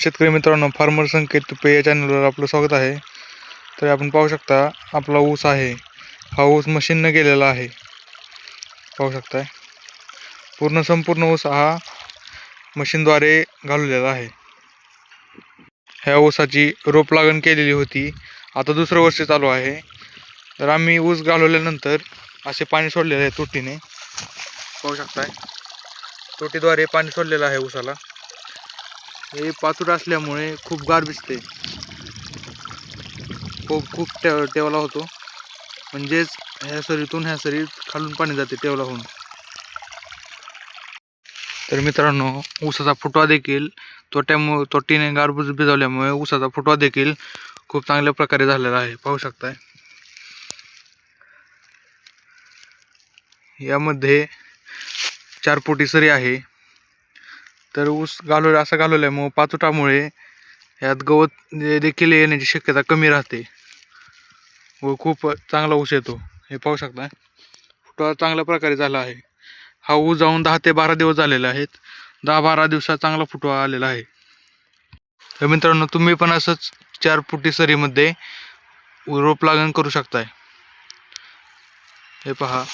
शेतकरी मित्रांनो फार्मर संकेत तुपे या चॅनलवर आपलं स्वागत आहे. तर आपण पाहू शकता आपला ऊस आहे. हा ऊस मशीननं गेलेला आहे. पाहू शकताय. पूर्ण संपूर्ण ऊस हा मशीनद्वारे घालवलेला आहे. ह्या ऊसाची रोप लागण केलेली होती. आता दुसरं वर्ष चालू आहे. तर आम्ही ऊस घालवल्यानंतर असे पाणी सोडलेले आहे तुटीने. पाहू शकताय. तुटीद्वारे पाणी सोडलेलं आहे ऊसाला. हे पाचूट असल्यामुळे खूप गार भिजते खूप खूप टेव टेवला होतो. म्हणजेच ह्या सरीतून ह्या सरीत खालून पाणी जाते टेवला होऊन. तर मित्रांनो ऊसाचा फुटवा देखील तोट्यामुळे तोटीने गारबूज भिजवल्यामुळे ऊसाचा फुटवा देखील खूप चांगल्या प्रकारे झालेला आहे. पाहू शकताय. यामध्ये चार पोटी सरी आहे. तर ऊस घालवलं असं घालवल्यामुळं पाचोटामुळे यात गवत देखील येण्याची शक्यता कमी राहते. व खूप चांगला ऊस येतो. हे पाहू शकता. फुटवा चांगल्या प्रकारे झाला आहे. हा ऊस जाऊन दहा ते बारा दिवस झालेले आहेत. दहा बारा दिवसात चांगला फुटवा आलेला आहे. तर मित्रांनो तुम्ही पण असंच चार फुटी सरीमध्ये रोप लागण करू शकताय. हे पहा.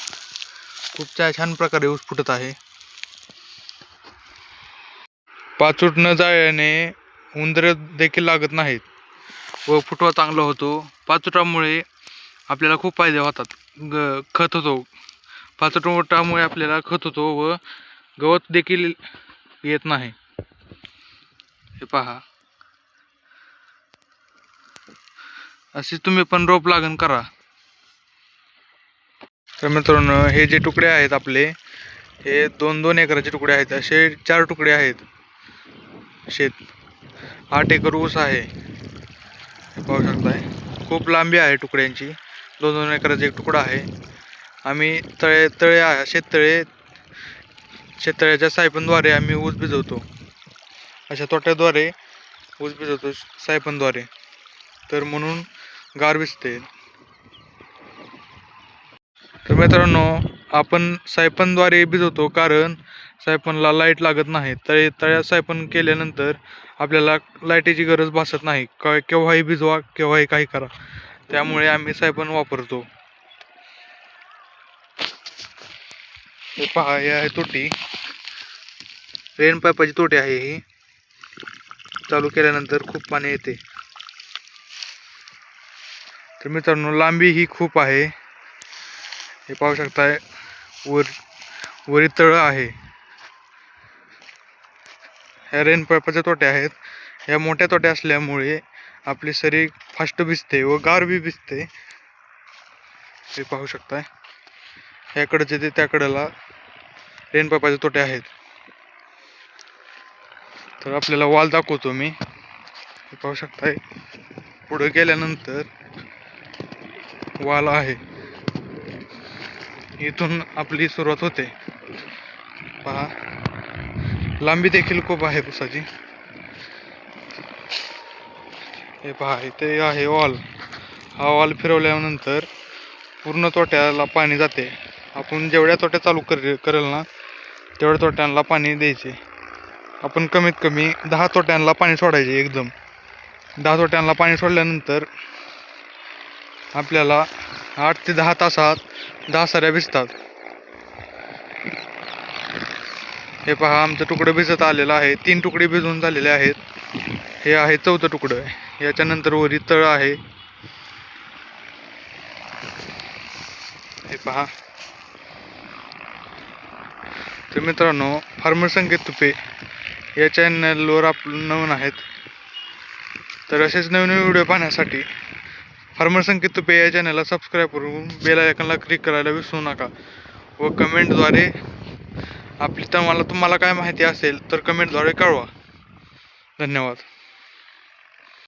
खूप छान प्रकारे ऊस फुटत आहे. पाचूट न जाळल्याने उंदरे देखील लागत नाहीत व फुटवा चांगला होतो. पाचोटामुळे आपल्याला खूप फायदे होतात. ग खत होतो. पाचोटामुळे आपल्याला खत होतो व गवत देखील येत नाही. हे पहा. असे तुम्ही पण रोप लागण करा. तर मित्रांनो हे जे तुकडे आहेत आपले हे दोन दोन एकराचे तुकडे आहेत. असे चार तुकडे आहेत. शेत. आठ एकर ऊस आहे. हे पाहू शकताय. खूप लांबी आहे तुकड्यांची. दोन दोन एकराचा एक तुकडा आहे. आम्ही तळे तळे शेततळे शेततळ्याच्या सायपनद्वारे आम्ही ऊस भिजवतो. अशा तोट्याद्वारे ऊस भिजवतो सायपनद्वारे तर म्हणून गार भिजते. तर मित्रांनो आपण सायपनद्वारे भिजवतो कारण सायपनला लाइट लागत नाही. तळे तळ्यात सायपन केल्यानंतर आपल्याला लाईटीची गरज भासत नाही. क केव्हाही भिजवा केव्हाही काही करा. त्यामुळे आम्ही सायपन वापरतो. हे पहा हे आहे तोटी. रेन पाईपाची तोटी आहे ही. चालू केल्यानंतर खूप पाणी येते. तर मित्रांनो लांबी ही खूप आहे. हे पाहू शकताय वर वरी तळ आहे. ह्या रेन पाईपाच्या तोट्या आहेत. ह्या मोठ्या तोट्या असल्यामुळे आपली सरी फास्ट भिजते व गार बी भिजते. हे पाहू शकताय. ह्याकडचे ते त्याकडेला रेनपापाचे तोटे आहेत. तर आपल्याला वाल दाखवतो मी. हे पाहू शकताय. पुढे गेल्यानंतर वाल आहे. इथून आपली सुरुवात होते. पहा. लांबी देखील खूप आहे पुसाची. हे पहा इथे आहे वॉल. हा वॉल फिरवल्यानंतर पूर्ण तोट्याला पाणी जाते. आपण जेवढ्या तोट्या चालू कर करेल ना तेवढ्या तोट्यांना पाणी द्यायचे. आपण कमीत कमी दहा तोट्यांना पाणी सोडायचे एकदम. दहा तोट्यांना पाणी सोडल्यानंतर आपल्याला आठ ते दहा तासात दहा साऱ्या भिजतात. हे पहा आमचं तुकडं भिजत आलेलं आहे. तीन तुकडे भिजून झालेले आहेत. हे आहे चौथं तुकडं. याच्यानंतर वरी तळ आहे. हे पहा. तर मित्रांनो फार्मर संकेत तुपे या चॅनलवर आप नवीन आहेत. तर असेच नवीन नवीन व्हिडिओ पाहण्यासाठी फार्मर संकेत तुपे या चॅनलला सबस्क्राईब करून बेल आयकनला क्लिक करायला विसरू नका. व कमेंटद्वारे आपली तर मला तुम्हाला काय माहिती असेल तर कमेंटद्वारे कळवा. धन्यवाद.